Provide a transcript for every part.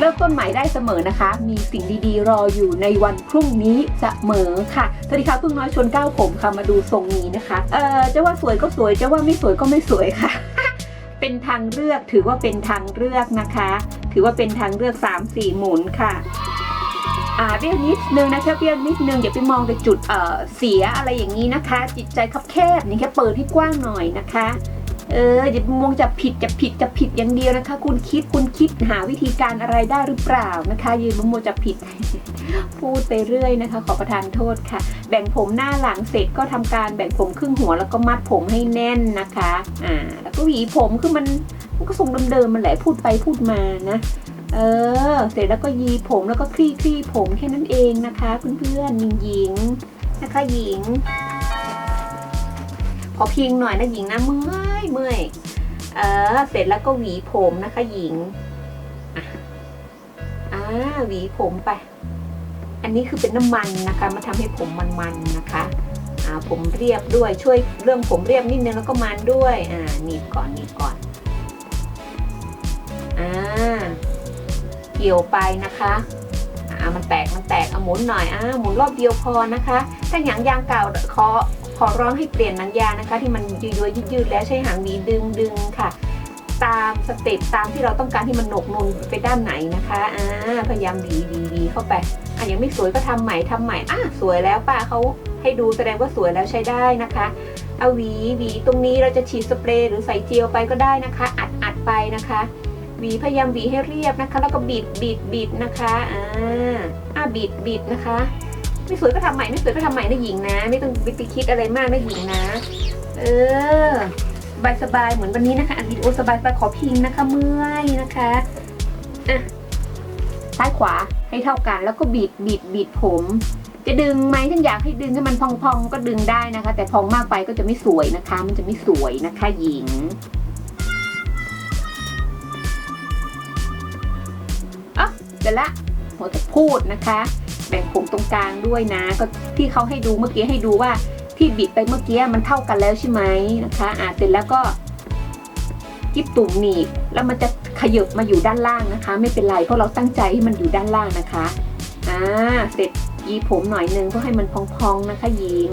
เริ่มต้นใหม่ได้เสมอนะคะ มีสิ่งดีๆ รออยู่ในวันพรุ่งนี้เสมอค่ะสวัสดีค่ะพึ่งน้อยชนก้าวผมค่ะมาดูทรงนี้นะคะ เอ่อจะว่าสวยก็สวยจะว่าไม่สวยก็ไม่สวยค่ะ เป็นทางเลือกถือว่าเป็นทางเลือกนะคะ ถือว่าเป็นทางเลือก 3 4 หมุนค่ะอ่าเบี้ยวนิดนึงนะคะเบี้ยวนิดนึงอย่าไปมองแต่จุดเอ่อเสียอะไรอย่างนี้นะคะ จิตใจคับแคบนี่แค่เปิดให้กว้างหน่อยนะคะ เอออย่ามองจะผิดจะผิดจะผิดอย่างเดียวนะคะ คุณคิดคุณคิดหาวิธีการอะไรได้หรือเปล่านะคะยืนมโมวจะผิด พูดไปเรื่อยนะคะ ขอประทานโทษค่ะ แบ่งผมหน้าหลังเสร็จก็ทำการแบ่งผมครึ่งหัวแล้วก็มัดผมให้แน่นนะคะอ่าแล้วก็หวีผมคือมันมันก็ทรงเดิมๆมันแหละพูดไปพูดมานะเออ เสร็จแล้วก็ยีผมแล้วก็คลี่คลี่ผมแค่นั้นเองนะคะ เพื่อนๆหญิงๆนะคะหญิง ขอพิงหน่อยนะหญิงนะเมื่อยเมื่อยเออเสร็จแล้วก็หวีผมนะคะหญิงอ่าหวีผมไป อันนี้คือเป็นน้ำมันนะคะมาทำให้ผมมันๆนะคะอ่าผมเรียบด้วยช่วยเรื่องผมเรียบนิดนึงแล้วก็มันด้วยอ่าหนีบก่อนหนีบก่อนอ่าเกี่ยวไปนะคะอ่ามันแตกมันแตกเอาหมุนหน่อยอ่าหมุนรอบเดียวพอนะคะ ถ้าหางยางเก่าขอ ขอร้องให้เปลี่ยนหนังยางนะคะ ที่มันยืดๆยืดแล้วใช้หางหวีดึงดึงค่ะ ตามสเต็ปตามที่เราต้องการที่มันหนกนุนไปด้านไหนนะคะอ่าพยายามหวีหวีหวีเข้าไปอะยังไม่สวยก็ทำใหม่ทำใหม่อะสวยแล้วป้าเขาให้ดูแสดงว่าสวยแล้วใช้ได้นะคะเอาหวีหวีตรงนี้เราจะฉีดสเปรย์หรือใส่เจลไปก็ได้นะคะ อัดอัดไปนะคะหวีพยายามหวีให้เรียบนะคะ แล้วก็บิดบิดบิดนะคะอ่าอะบิดบิดนะคะ ไม่สวยก็ทำใหม่ไม่สวยก็ทำใหม่นะหญิงนะ ไม่ต้องไปคิดอะไรมากนะหญิงนะ เออสบายสบายๆเหมือนวันนี้นะคะอันวิดีโอสบายสบายขอพิงนะคะเมื่อยนะคะอะซ้ายขวาให้เท่ากันแล้วก็บิดบิดบิดผม จะดึงไหมถ้าอยากให้ดึงให้มันพองๆก็ดึงได้นะคะ แต่พองมากไปก็จะไม่สวยนะคะ มันจะไม่สวยนะคะหญิงอะเดี๋ยวละหัวจะพูดนะคะ แบ่งผมตรงกลางด้วยนะ ก็ที่เขาให้ดูเมื่อกี้ให้ดูว่าที่บิดไปเมื่อกี้มันเท่ากันแล้วใช่ไหมนะคะอ่าเสร็จแล้วก็กิ๊บตุ่มหนีบแล้วมันจะขยับมาอยู่ด้านล่างนะคะ ไม่เป็นไรเพราะเราตั้งใจให้มันอยู่ด้านล่างนะคะอ่าเสร็จยีผมหน่อยนึงเพื่อให้มันพองๆนะคะหญิง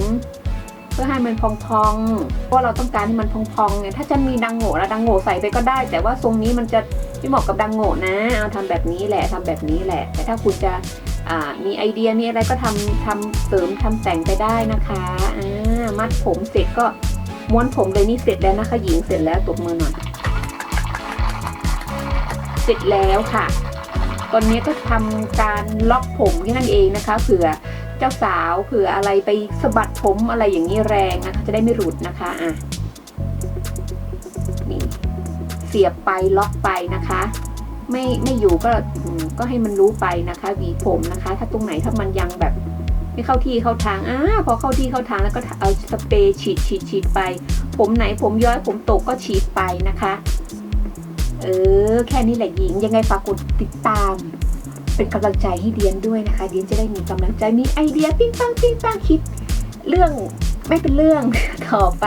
เพื่อให้มันพองๆเพราะเราต้องการให้มันพองๆไงถ้าจะมีดังโง่แล้วดังโง่ใส่ไปก็ได้ แต่ว่าทรงนี้มันจะไม่เหมาะกับดังโง่นะเอาทำแบบนี้แหละทำแบบนี้แหละ แต่ถ้าคุณจะ มีไอเดียมีอะไรก็ทำทำเสริมทำแต่งไปได้นะคะอ่ามัดผมเสร็จก็ม้วนผมเลยนี่เสร็จแล้วนะคะหญิงเสร็จแล้วตบมือหน่อยเสร็จแล้วค่ะ ตอนนี้ก็ทำการล็อกผมแค่นั่นเองนะคะเผื่อเจ้าสาวเผื่ออะไรไปสะบัดผมอะไรอย่างนี้แรงนะคะจะได้ไม่หลุดนะคะอะนี่เสียบไปล็อกไปนะคะ ไม่ไม่อยู่ก็ก็ให้มันรู้ไปนะคะหวีผมนะคะ ถ้าตรงไหนถ้ามันยังแบบไม่เข้าที่เข้าทางอ่าพอเข้าที่เข้าทางแล้วก็เอาสเปรย์ฉีดฉีดฉีดไป ผมไหนผมย้อยผมตกก็ฉีดไปนะคะ เออ แค่นี้แหละหญิง ยังไงฝากกดติดตาม เป็นกำลังใจให้เดียนด้วยนะคะ เดียนจะได้มีกำลังใจมีไอเดียปิ้งปังปิ้งปังคิด เรื่องไม่เป็นเรื่องต่อไป